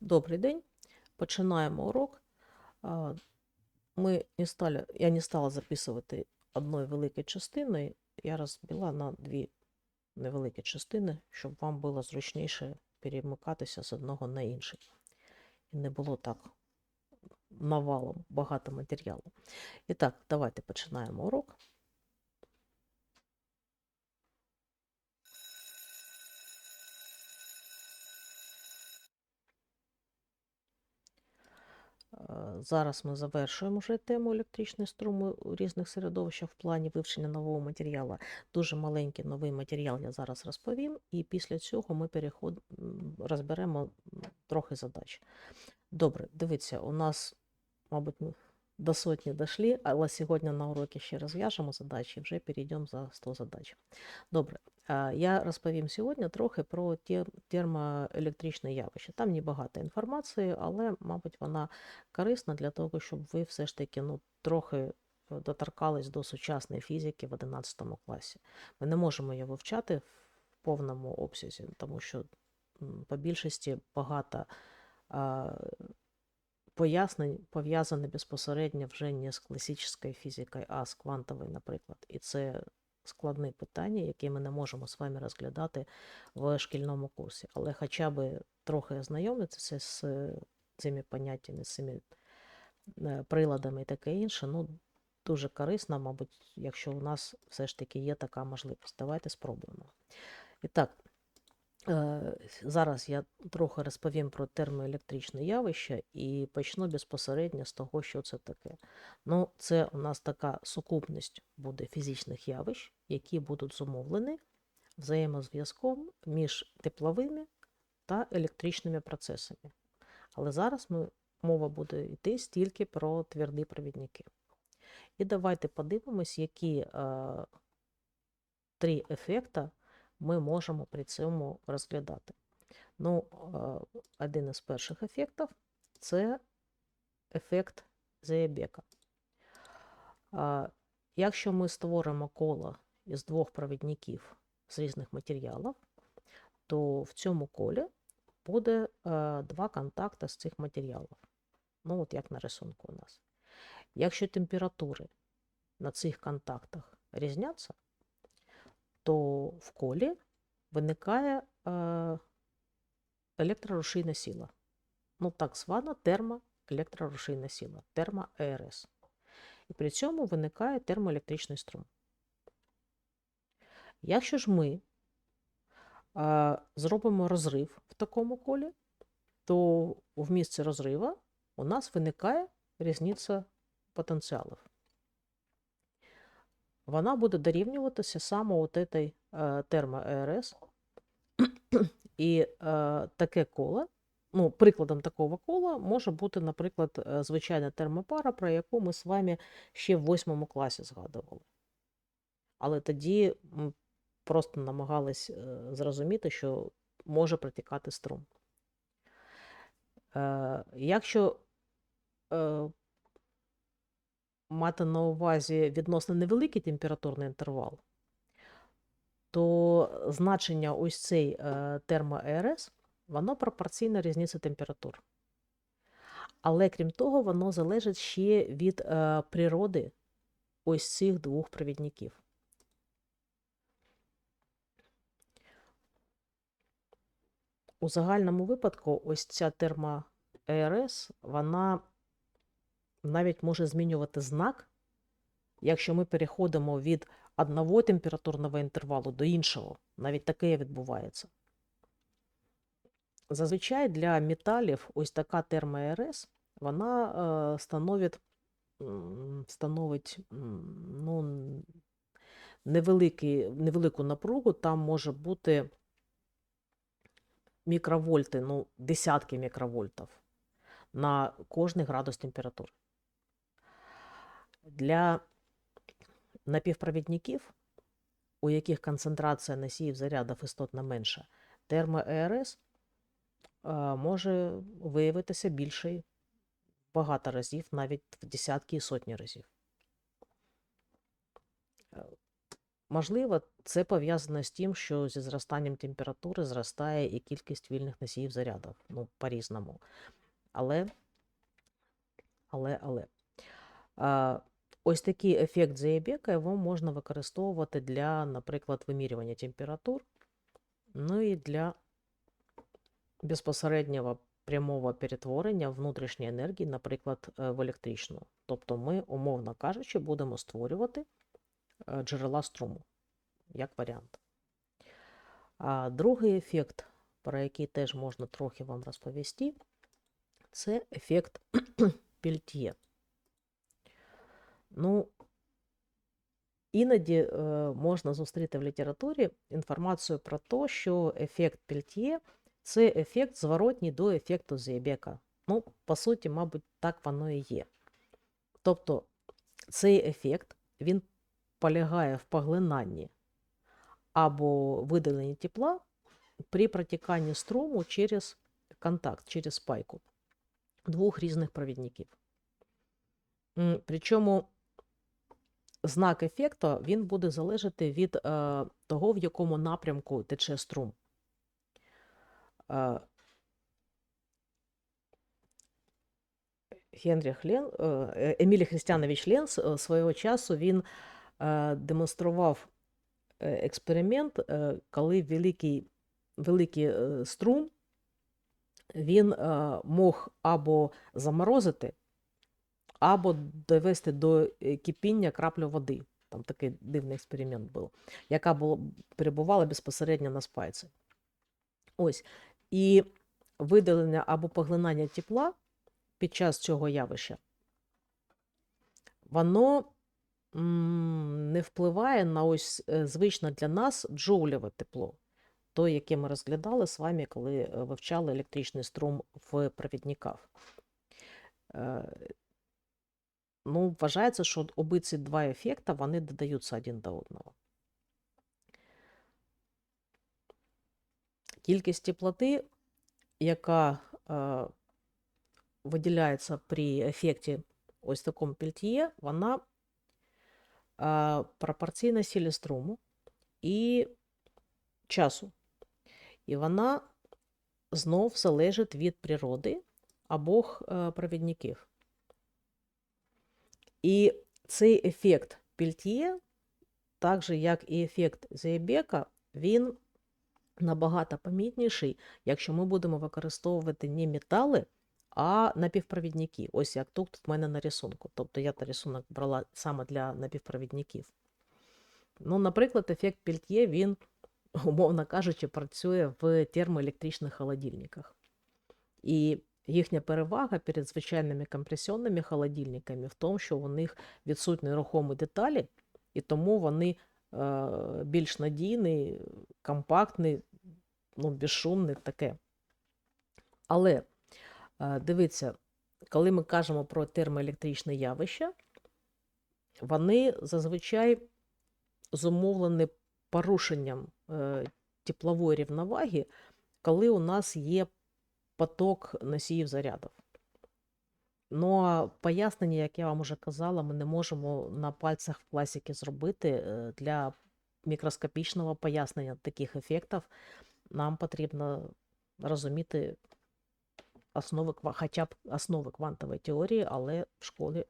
Добрий день. Починаємо урок. Ми не стали, я не стала записувати одної великої частини. Я розбила на дві невеликі частини, щоб вам було зручніше перемикатися з одного на інший. І не було так навалом багато матеріалу. І так, давайте починаємо урок. Зараз ми завершуємо вже тему електричної струми у різних середовищах в плані вивчення нового матеріалу. Дуже маленький новий матеріал я зараз розповім, і після цього ми переход... розберемо трохи задач. Добре, дивіться, у нас, мабуть, ми до сотні дійшли, але сьогодні на уроці ще розв'яжемо задачі вже перейдемо за 100 задач. Добре, я розповім сьогодні трохи про термоелектричне явище. Там небагато інформації, але, мабуть, вона корисна для того, щоб ви все ж таки ну, трохи доторкались до сучасної фізики в 11 класі. Ми не можемо її вивчати в повному обсязі, тому що по більшості багато пояснень пов'язані безпосередньо вже не з класичною фізикою, а з квантовою, наприклад. І це складне питання, яке ми не можемо з вами розглядати в шкільному курсі. Але хоча б трохи ознайомитися з е, цими поняттями, з цими е, приладами і таке інше, ну, дуже корисно, мабуть, якщо у нас все ж таки є така можливість. Давайте спробуємо. І так, зараз я трохи розповім про термоелектричне явище і почну безпосередньо з того, що це таке. Ну, це у нас така сукупність буде фізичних явищ, які будуть зумовлені взаємозв'язком між тепловими та електричними процесами. Але зараз ми, мова буде йти тільки про тверді провідники. І давайте подивимось, які е, три ефекта ми можемо при цьому розглядати. Ну, один із перших ефектів це ефект Зеєбека. Якщо ми створимо коло із двох провідників з різних матеріалів, то в цьому колі буде два контакти з цих матеріалів. Ну, от як на рисунку у нас. Якщо температури на цих контактах різняться, то в колі виникає е, електрорушійна сила. Ну, так звана термоелектрорушійна сила, термоЕРС. І при цьому виникає термоелектричний струм. Якщо ж ми е, зробимо розрив в такому колі, то в місці розрива у нас виникає різниця потенціалів. Вона буде дорівнюватися саме от этой е, термоЕРС. І е, таке коло, ну, прикладом такого кола може бути, наприклад, е, звичайна термопара, про яку ми з вами ще в восьмому класі згадували. Але тоді м, просто намагались зрозуміти, що може протікати струм. Якщо мати на увазі відносно невеликий температурний інтервал, то значення ось цей е, термоЕРС, воно пропорційно різниці температур. Але крім того, воно залежить ще від е, природи ось цих двох провідників. У загальному випадку ось ця термоЕРС, вона навіть може змінювати знак, якщо ми переходимо від одного температурного інтервалу до іншого. Навіть таке відбувається. Зазвичай для металів ось така термоЕРС, вона е, становить, становить ну, невеликий, невелику напругу, там може бути мікровольти, ну, десятки мікровольтів на кожний градус температури. Для напівпровідників, у яких концентрація носіїв зарядів істотно менша, термоЕРС е, може виявитися більший багато разів, навіть в десятки і сотні разів. Е, Можливо, це пов'язано з тим, що зі зростанням температури зростає і кількість вільних носіїв зарядів. Ну, по-різному. Але, але, але. Ось такий ефект Зейбека його можна використовувати для, наприклад, вимірювання температур, ну і для безпосереднього прямого перетворення внутрішньої енергії, наприклад, е, в електричну. Тобто ми, умовно кажучи, будемо створювати е, джерела струму, як варіант. А другий ефект, про який теж можна трохи вам розповісти, це ефект Пельтьє. Ну, іноді е, можна зустріти в літературі інформацію про те, що ефект Пельтьє це ефект зворотній до ефекту Зейбека. Ну, по суті, мабуть, так воно і є. Тобто цей ефект він полягає в поглинанні або видаленні тепла при протіканні струму через контакт, через спайку двох різних провідників. Причому знак ефекту він буде залежати від е, того, в якому напрямку тече струм. Е, Генріх Лен, е, Емілій Христянович Ленс свого часу він демонстрував експеримент, коли великий, великий струм він мог або заморозити, або довести до е, кипіння краплю води. Там такий дивний експеримент був, яка була, перебувала безпосередньо на спайці. Ось. І видалення або поглинання тепла під час цього явища, воно не впливає на ось е, звичне для нас джоулеве тепло, то, яке ми розглядали з вами, коли е, вивчали електричний струм в провідниках. Ну, вважається, що обидці два ефекти вони додаються один до одного. Кількість теплоти, яка е, виділяється при ефекті ось такому пельтьє, вона е, пропорційна силі струму і часу. І вона знов залежить від природи обох е, провідників. І цей ефект Пельтьє, так же як і ефект Зейбека, він набагато помітніший, якщо ми будемо використовувати не метали, а напівпровідники. Ось як тут в мене на рисунку. Тобто я та рисунок брала саме для напівпровідників. Ну, наприклад, ефект Пельтьє, він, умовно кажучи, працює в термоелектричних холодильниках. І їхня перевага перед звичайними компресійними холодильниками в тому, що у них відсутні рухомі деталі, і тому вони е, більш надійні, компактні, ну, безшумні, таке. Але е, дивіться, коли ми кажемо про термоелектричне явище, вони зазвичай зумовлені порушенням е, теплової рівноваги, коли у нас є поток носіїв зарядів. Ну, а пояснення, як я вам уже казала, ми не можемо на пальцях в класіки зробити е, для мікроскопічного пояснення таких ефектів. Нам потрібно розуміти основи, хоча б основи квантової теорії, але в школі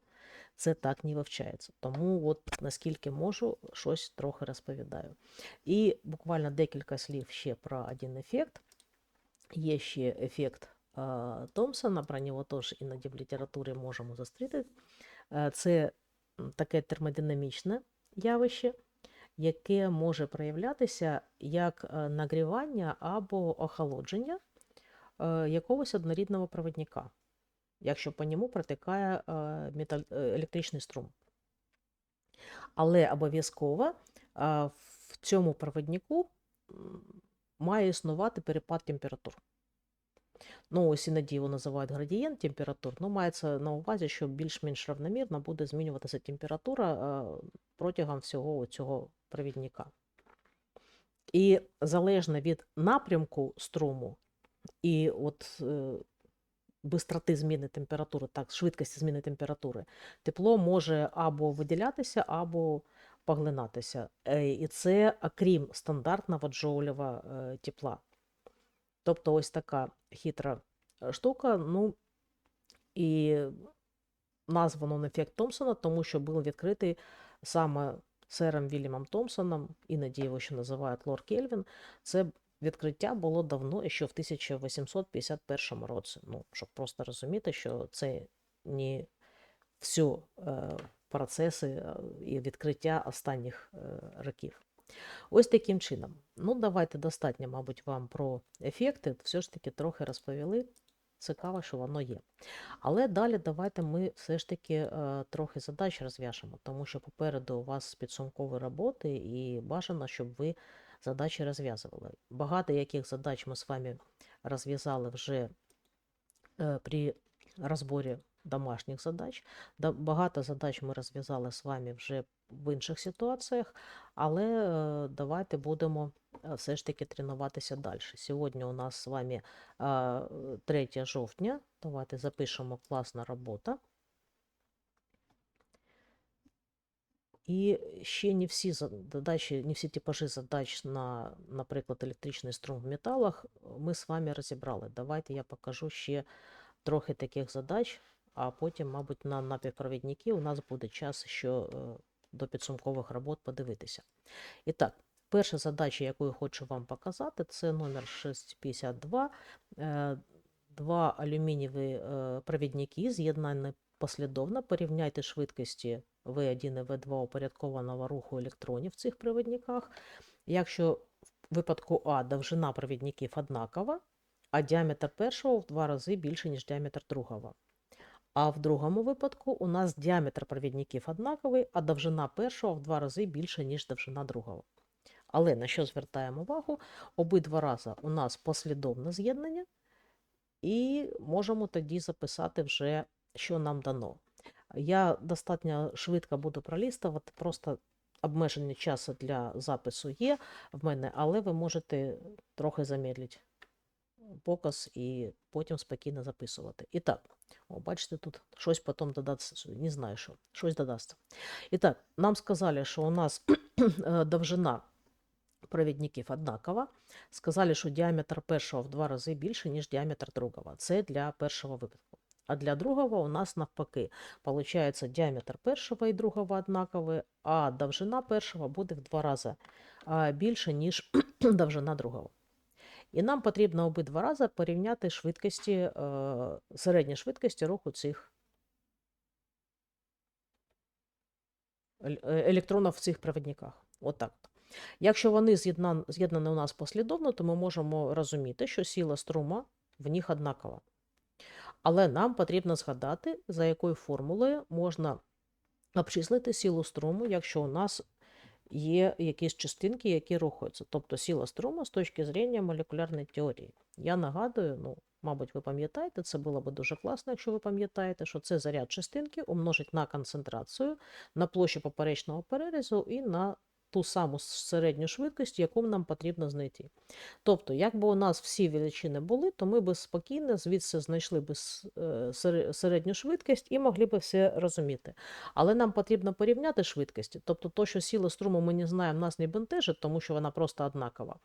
це так не вивчається. Тому, от наскільки можу, щось трохи розповідаю. І буквально декілька слів ще про один ефект. Є ще ефект Томпсона, про нього теж іноді в літературі можемо зустріти. Це таке термодинамічне явище, яке може проявлятися як е, нагрівання або охолодження е, якогось однорідного провідника, якщо по ньому протикає е, електричний струм. Але обов'язково в цьому провіднику м, має існувати перепад температур. Ну, ось іноді його називають градієнт температур, ну, мається на увазі, що більш-менш равномірно буде змінюватися температура е, протягом всього цього провідника. І залежно від напрямку струму і от е, бистроти зміни температури, так, швидкості зміни температури, тепло може або виділятися, або поглинатися. Е, І це окрім стандартного джоулєва е, тепла. Тобто ось така хитра е, штука. Ну і названо ефект Томпсона, тому що був відкритий саме сером Вільямом Томпсоном, іноді його ще називають Лор Кельвін. Це відкриття було давно, ще в 1851 році. Ну, щоб просто розуміти, що це не всі е, процеси і відкриття останніх е, років. Ось таким чином. Ну, давайте достатньо, мабуть, вам про ефекти. Все ж таки трохи розповіли. Цікаво, що воно є. Але далі давайте ми все ж таки е, трохи задач розв'яжемо, тому що попереду у вас підсумкові роботи, і бажано, щоб ви задачі розв'язували. Багато яких задач ми з вами розв'язали вже е, при розборі домашніх задач. Багато задач ми розв'язали з вами вже в інших ситуаціях, але е, давайте будемо е, все ж таки тренуватися далі. Сьогодні у нас з вами е, 3 жовтня. Давайте запишемо класна робота. І ще не всі задачі, не всі типажі задач на, наприклад, електричний струм в металах ми з вами розібрали. Давайте я покажу ще трохи таких задач, а потім, мабуть, на напівпровідники у нас буде час ще е, до підсумкових робот подивитися. І так, перша задача, яку я хочу вам показати, це номер 652. Е, Два алюмінієві е, провідники з'єднані послідовно. Порівняйте швидкості V1 і V2 упорядкованого руху електронів в цих провідниках. Якщо в випадку А довжина провідників однакова, а діаметр першого в два рази більше, ніж діаметр другого. А в другому випадку у нас діаметр провідників однаковий, а довжина першого в два рази більше, ніж довжина другого. Але на що звертаємо увагу? Обидва рази у нас послідовне з'єднання, і можемо тоді записати вже, що нам дано. Я достатньо швидко буду пролістувати, просто обмеження часу для запису є в мене, але ви можете трохи замедлити показ і потім спокійно записувати. І так, о, бачите, тут щось потім додаться, не знаю що, щось додасться. І так, нам сказали, що у нас е, довжина провідників однакова. Сказали, що діаметр першого в два рази більше, ніж діаметр другого. Це для першого випадку. А для другого у нас навпаки. Получається, діаметр першого і другого однаковий, а довжина першого буде в два рази більше, ніж довжина другого. І нам потрібно обидва рази порівняти швидкості, е, середні швидкості руху цих е, електронів в цих провідниках. Отак. от. Якщо вони з'єднані у нас послідовно, то ми можемо розуміти, що сила струма в них однакова. Але нам потрібно згадати, за якою формулою можна обчислити силу струму, якщо у нас є якісь частинки, які рухаються. Тобто сила струму з точки зрення молекулярної теорії. Я нагадую, ну, мабуть, ви пам'ятаєте, це було б дуже класно, якщо ви пам'ятаєте, що це заряд частинки умножить на концентрацію, на площу поперечного перерізу і на ту саму середню швидкість, яку нам потрібно знайти. Тобто, якби у нас всі величини були, то ми б спокійно звідси знайшли б е, сере- середню швидкість і могли б все розуміти. Але нам потрібно порівняти швидкості. Тобто, то, що сіла струму ми не знаємо, нас не бентежить, тому що вона просто однакова.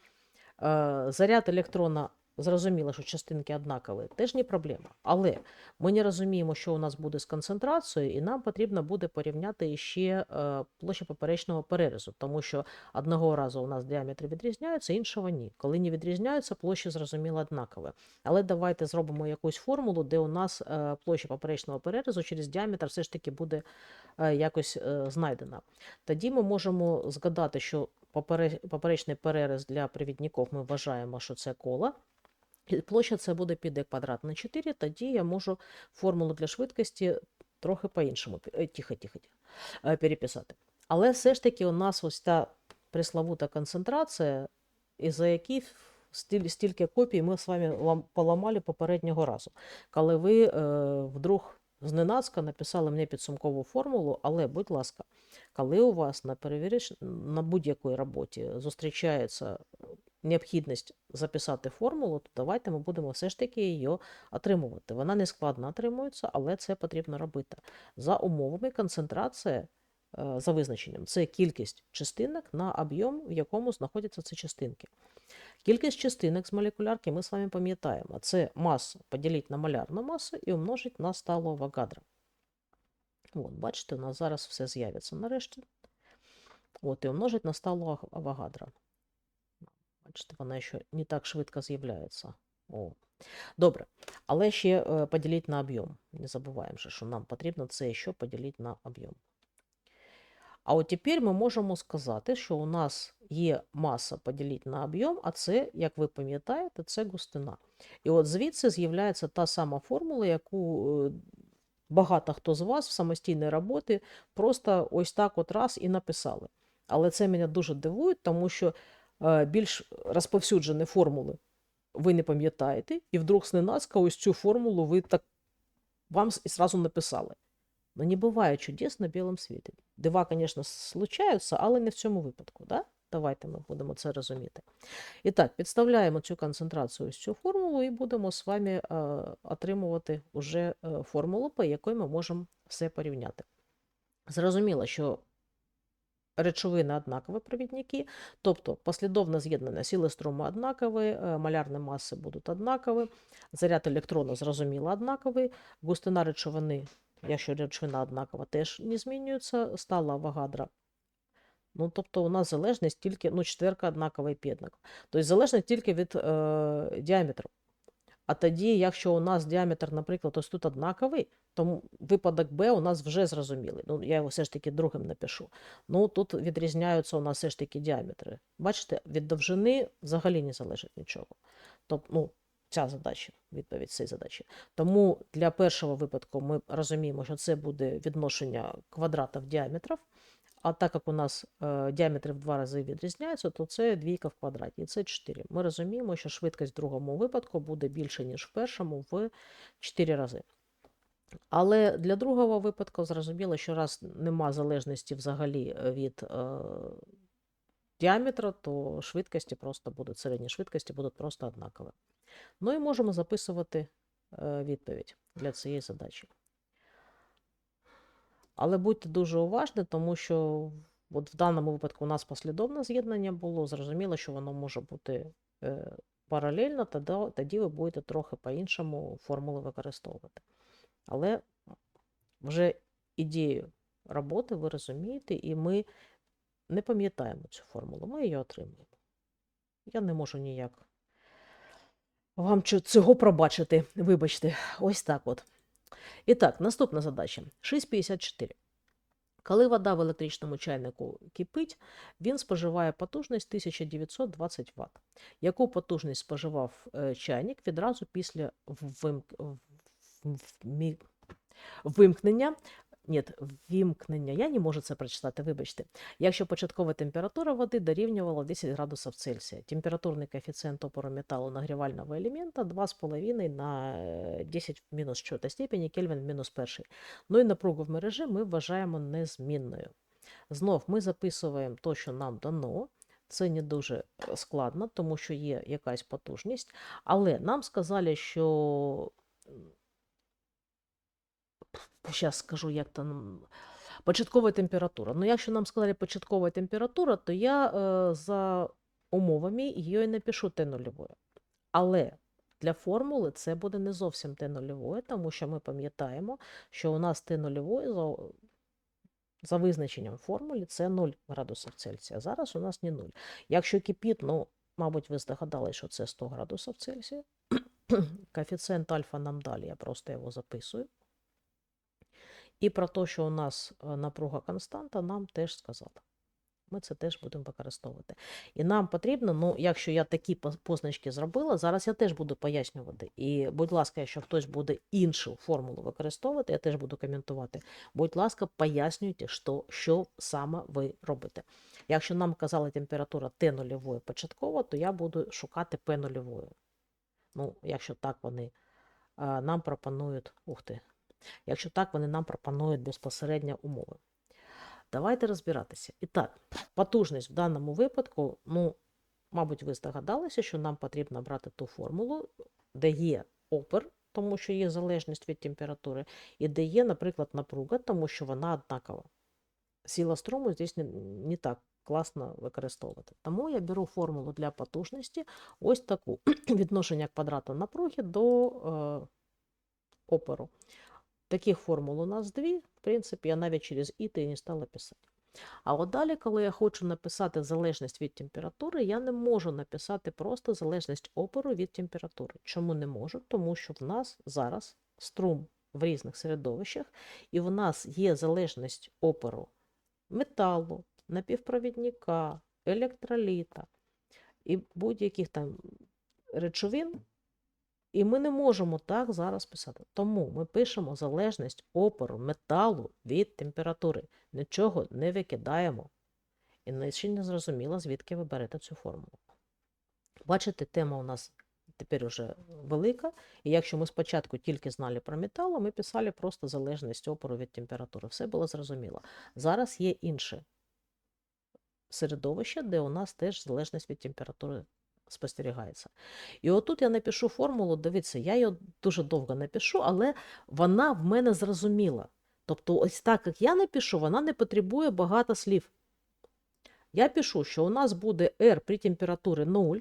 Е, Заряд електрона, зрозуміло, що частинки однакові, теж не проблема. Але ми не розуміємо, що у нас буде з концентрацією, і нам потрібно буде порівняти ще е, площу поперечного перерізу, тому що одного разу у нас діаметри відрізняються, іншого ні. Коли не відрізняються, площі зрозуміло однакові. Але давайте зробимо якусь формулу, де у нас е, площа поперечного перерізу через діаметр все ж таки буде е, якось знайдена. Тоді ми можемо згадати, що поперечний переріз для привідників ми вважаємо, що це коло. Площа це буде піде квадрат на 4, тоді я можу формулу для швидкості трохи по-іншому, е, е, переписати. Але все ж таки у нас ось та пресловута концентрація, із-за якій стільки копій ми з вами поламали попереднього разу. Коли ви е, вдруг зненацька написали мені підсумкову формулу, але, будь ласка, коли у вас на на будь-якій роботі зустрічається необхідність записати формулу, то давайте ми будемо все ж таки її отримувати. Вона не складно отримується, але це потрібно робити. За умовами концентрація е, за визначенням. Це кількість частинок на об'єм, в якому знаходяться ці частинки. Кількість частинок з молекулярки ми з вами пам'ятаємо. Це маса поділити на малярну масу і умножити на сталу Авогадро. От, бачите, у нас зараз все з'явиться нарешті. От, і умножить на сталу Ав- Авогадро. Бачите, вона ще не так швидко з'являється. О. Добре. Але ще е, поділити на об'єм. Не забуваємо, що нам потрібно це ще поділити на об'єм. А от тепер ми можемо сказати, що у нас є маса поділити на об'єм, а це, як ви пам'ятаєте, це густина. І от звідси з'являється та сама формула, яку е, багато хто з вас в самостійній роботі просто ось так от раз і написали. Але це мене дуже дивує, тому що більш розповсюджені формули ви не пам'ятаєте, і вдруг зненацька ось цю формулу ви так вам і сразу написали. Ну, не буває чудес на білому світі. Дива, звісно, случаються, але не в цьому випадку. Да? Давайте ми будемо це розуміти. І так, підставляємо цю концентрацію ось цю формулу і будемо з вами е, отримувати уже е, формулу, по якій ми можемо все порівняти. Зрозуміло, що речовини однакові провідники, тобто послідовно з'єднання сили струму однакові, е, малярні маси будуть однакові, заряд електрону, зрозуміло, однаковий, густина речовини, якщо речовина однакова, теж не змінюється, стала Авогадро. Ну, тобто у нас залежність тільки, ну, четверка однакова і п'єднак. Тобто залежність тільки від е, діаметру. А тоді, якщо у нас діаметр, наприклад, ось тут однаковий, то м- випадок Б у нас вже зрозумілий. Ну, я його все ж таки другим напишу. Ну, тут відрізняються у нас все ж таки діаметри. Бачите, від довжини взагалі не залежить нічого. Тобто, ну, ця задача, відповідь цієї задачі. Тому для першого випадку ми розуміємо, що це буде відношення квадратів діаметрів. А так як у нас е, діаметри в два рази відрізняються, то це двійка в квадраті, і це 4. Ми розуміємо, що швидкість в другому випадку буде більше, ніж в першому, в 4 рази. Але для другого випадку зрозуміло, що раз нема залежності взагалі е, від е, діаметра, то швидкості просто будуть, середні швидкості будуть просто однакові. Ну і можемо записувати е, відповідь для цієї задачі. Але будьте дуже уважні, тому що от в даному випадку у нас послідовне з'єднання було. Зрозуміло, що воно може бути е, паралельно, тоді, тоді ви будете трохи по-іншому формули використовувати. Але вже ідею роботи ви розумієте, і ми не пам'ятаємо цю формулу, ми її отримуємо. Я не можу ніяк вам цього пробачити. Вибачте, ось так от. І так, наступна задача. 6,54. Коли вода в електричному чайнику кипить, він споживає потужність 1920 Вт. Яку потужність споживав е, чайник відразу після вимкнення? Ні, вімкнення. Я не можу це прочитати, вибачте. Якщо початкова температура води дорівнювала 10 градусів Цельсія. Температурний коефіцієнт опору металу нагрівального елемента 2,5 на е, 10 в мінус 4 степені Кельвін мінус 1. Ну і напругу в мережі ми вважаємо незмінною. Знов ми записуємо те, що нам дано. Це не дуже е, складно, тому що є якась потужність. Але нам сказали, що зараз скажу, як там початкова температура. Ну, якщо нам сказали початкова температура, то я е, за умовами її напишу Т нульовою. Але для формули це буде не зовсім Т нульовою, тому що ми пам'ятаємо, що у нас Т нульовою за, за визначенням формулі це 0 градусів Цельсія. Зараз у нас не 0. Якщо кипить, ну, мабуть, ви здогадались, що це 100 градусів Цельсія. Коефіцієнт альфа нам далі, я просто його записую. І про те, що у нас е, напруга константа, нам теж сказали. Ми це теж будемо використовувати. І нам потрібно, ну, якщо я такі позначки зробила, зараз я теж буду пояснювати. І, будь ласка, якщо хтось буде іншу формулу використовувати, я теж буду коментувати. Будь ласка, пояснюйте, що, що саме ви робите. Якщо нам казали температура Т нульової початкова, то я буду шукати П нульовою. Ну, якщо так вони нам пропонують, ух ти, якщо так вони нам пропонують безпосередньо умови. Давайте розбиратися. І так, потужність в даному випадку, ну, мабуть, ви здогадалися, що нам потрібно брати ту формулу, де є опер, тому що є залежність від температури, і де є, наприклад, напруга, тому що вона однакова. сила струму здесь не, не так класно використовувати. Тому я беру формулу для потужності ось таку відношення квадрата напруги до е, опору. Таких формул у нас дві. В принципі, я навіть через іти не стала писати. А от далі, коли я хочу написати залежність від температури, я не можу написати просто залежність опору від температури. Чому не можу? Тому що в нас зараз струм в різних середовищах, і в нас є залежність опору металу, напівпровідника, електроліта і будь-яких там речовин. І ми не можемо так зараз писати. Тому ми пишемо залежність опору металу від температури. Нічого не викидаємо. І ще не зрозуміло, звідки ви берете цю формулу. Бачите, тема у нас тепер уже велика. І якщо ми спочатку тільки знали про метал, ми писали просто залежність опору від температури. Все було зрозуміло. Зараз є інше середовище, де у нас теж залежність від температури спостерігається. І отут я напишу формулу, дивіться, я її дуже довго напишу, але вона в мене зрозуміла. Тобто, ось так, як я напишу, вона не потребує багато слів. Я пишу, що у нас буде R при температурі 0,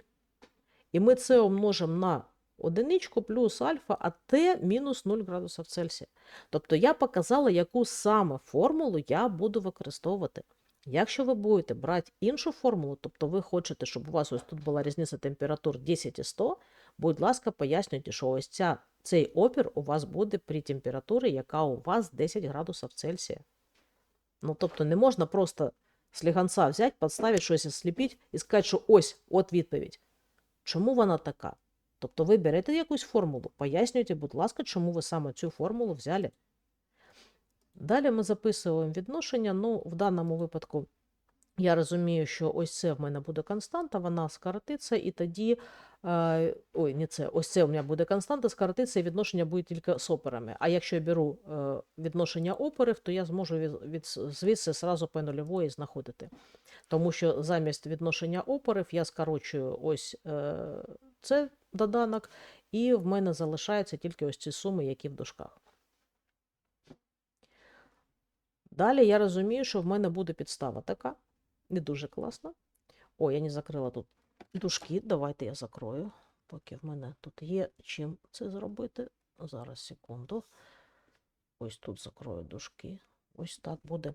і ми це умножимо на одиничку плюс альфа, а Т мінус 0 градусів Цельсія. Тобто я показала, яку саме формулу я буду використовувати. Якщо ви будете брати іншу формулу, тобто ви хочете, щоб у вас ось тут була різниця температур 10 і 100, будь ласка, пояснюйте, що ось ця, цей опір у вас буде при температурі, яка у вас 10 градусів Цельсія. Ну, тобто не можна просто з ліганця взяти, підставити щось і і сказати, що ось, от відповідь. Чому вона така? Тобто ви берете якусь формулу, пояснюйте, будь ласка, чому ви саме цю формулу взяли. Далі ми записуємо відношення. Ну, в даному випадку я розумію, що ось це в мене буде константа, вона скоротиться, і тоді. Е, ой, не це, ось це у мене буде константа, скоротиться, і відношення буде тільки з операми. А якщо я беру е, відношення оперів, то я зможу від, від, звідси зразу по нульової знаходити. Тому що замість відношення опорів я скорочую ось е, це доданок, і в мене залишаються тільки ось ці суми, які в дужках. Далі я розумію, що в мене буде підстава така. Не дуже класна. О, я не закрила тут дужки. Давайте я закрою, поки в мене тут є чим це зробити. Зараз, секунду. Ось тут закрою дужки. Ось так буде.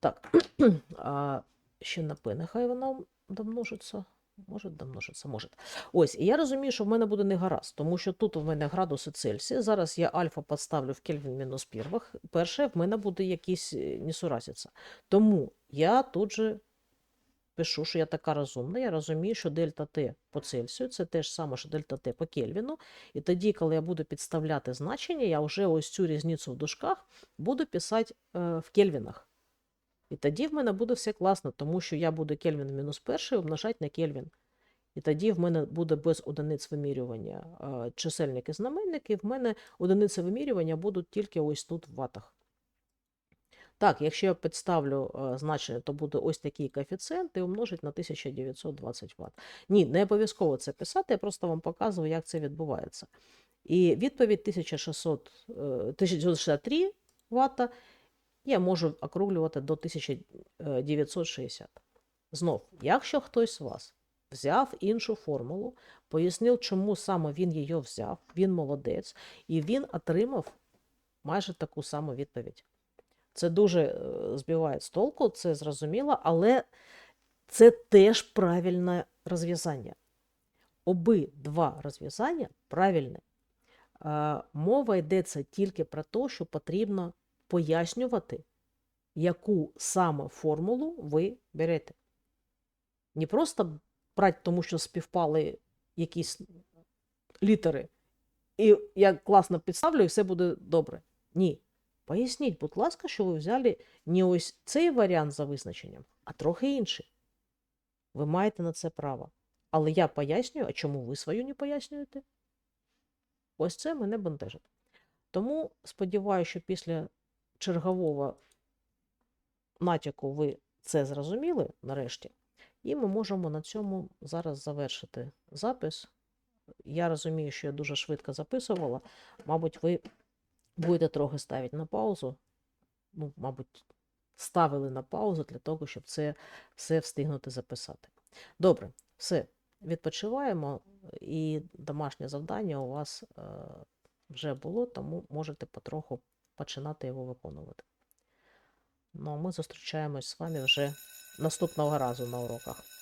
Так, а ще на П, нехай вона домножиться. Може, домножиться, може. Ось, і я розумію, що в мене буде не гаразд, тому що тут у мене градуси Цельсія. Зараз я альфа підставлю в Кельвін мінус первих. Перше, в мене буде якісь е. Тому я тут же пишу, що я така розумна, я розумію, що дельта Т по Цельсію це те ж саме, що дельта Т по Кельвіну. І тоді, коли я буду підставляти значення, я вже ось цю різницю в дужках буду писати е, в Кельвінах. І тоді в мене буде все класно, тому що я буду Кельвін мінус перший умножати на Кельвін. І тоді в мене буде без одиниць вимірювання чисельник і знаменник, в мене одиниці вимірювання будуть тільки ось тут в ватах. Так, якщо я підставлю значення, то буде ось такий коефіцієнт і умножить на 1920 Вт. Ні, не обов'язково це писати, я просто вам показую, як це відбувається. І відповідь 1600, е, 1963 Вт я можу округлювати до 1960. Знов, якщо хтось з вас взяв іншу формулу, пояснив, чому саме він її взяв, він молодець, і він отримав майже таку саму відповідь. Це дуже е, збиває з толку, це зрозуміло, але це теж правильне розв'язання. Обидва розв'язання правильні. Е, Мова йдеться тільки про те, що потрібно пояснювати, яку саме формулу ви берете. Не просто брати, тому що співпали якісь літери, і я класно підставлю, і все буде добре. Ні. Поясніть, будь ласка, що ви взяли не ось цей варіант за визначенням, а трохи інший. Ви маєте на це право. Але я пояснюю, а чому ви свою не пояснюєте? Ось це мене бентежить. Тому сподіваюся, що після чергового натяку ви це зрозуміли нарешті. І ми можемо на цьому зараз завершити запис. Я розумію, що я дуже швидко записувала. Мабуть, ви будете трохи ставити на паузу. Ну, мабуть, ставили на паузу для того, щоб це все встигнути записати. Добре, все, відпочиваємо, і домашнє завдання у вас е, вже було, тому можете потроху починати його виконувати. Ну, а ми зустрічаємось з вами вже наступного разу на уроках.